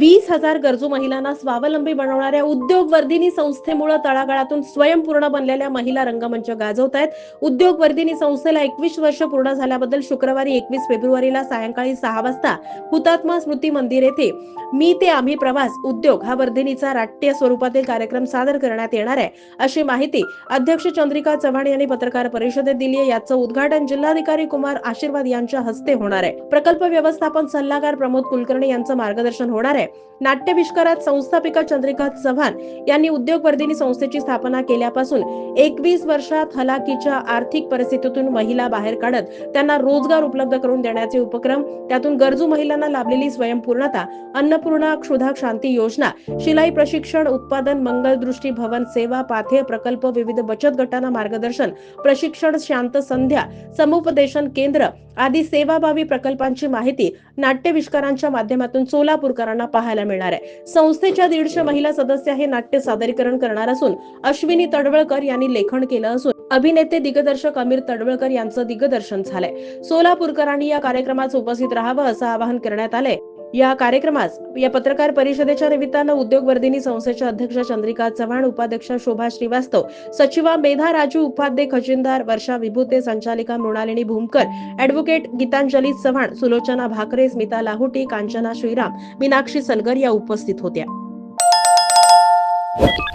वीस हजार गरजू महिलांना स्वावलंबी बनवणाऱ्या उद्योग वर्धिनी संस्थेमुळे तळागाळातून स्वयंपूर्ण बनलेल्या महिला रंगमंच गाजवत आहेत उद्योग वर्धिनी संस्थेला एकवीस वर्ष पूर्ण झाल्याबद्दल शुक्रवारी एकवीस फेब्रुवारीला सायंकाळी सहा वाजता हुतात्मा स्मृती मंदिर येथे मी ते आम्ही प्रवास उद्योग हा वर्धिनीचा राष्ट्रीय स्वरूपातील कार्यक्रम सादर करण्यात येणार आहे. अशी माहिती अध्यक्ष चंद्रिका चव्हाण यांनी पत्रकार परिषदेत दिली आहे. याचं उद्घाटन जिल्हाधिकारी कुमार आशीर्वाद यांच्या हस्ते होणार आहे. प्रकल्प व्यवस्थापन सल्लागार प्रमोद कुलकर्णी यांचं मार्गदर्शन होणार आहे. नाट्यविष्कारात संस्थापिका चंद्रिका चव्हाण यांनी उद्योगवर्धिनी संस्थेची स्थापना केल्यापासून एकवीस वर्षात हलाखीच्या आर्थिक परिस्थितीतून महिला बाहेर काढत त्यांना रोजगार उपलब्ध करून देण्याचे उपक्रम त्यातून गरजू महिलांना लाभलेली स्वयंपूर्णता अन्नपूर्णा क्षुधा शांती योजना शिलाई प्रशिक्षण उत्पादन मंगल दृष्टी भवन सेवा पाथे प्रकल्प विविध बचत गटांना मार्गदर्शन प्रशिक्षण शांत संध्या समुपदेशन केंद्र आदी सेवाभावी प्रकल्पांची माहिती नाट्यविष्कारांच्या माध्यमातून सोलापूरकरांना पाहायला मिळणार आहे. संस्थेच्या दीडशे महिला सदस्य हे नाट्य सादरीकरण करणार असून अश्विनी तडवळकर यांनी लेखन केलं असून अभिनेते दिग्दर्शक अमीर तडवळकर यांचं दिग्दर्शन झालंय. सोलापूरकरांनी या कार्यक्रमात उपस्थित राहावं असं आवाहन करण्यात आलंय. या कार्यक्रमास या पत्रकार परिषदेच्या निमित्तानं उद्योगवर्धिनी संस्थेच्या अध्यक्ष चंद्रिका चव्हाण उपाध्यक्ष शोभा श्रीवास्तव सचिवा मेधा राजू उपाध्ये खजिनदार वर्षा विभूते संचालिका मृणालिनी भूमकर अॅडव्होकेट गीतांजली चव्हाण सुलोचना भाकरे स्मिता लाहोटी कांचना श्रीराम मीनाक्षी सलगर या उपस्थित होत्या.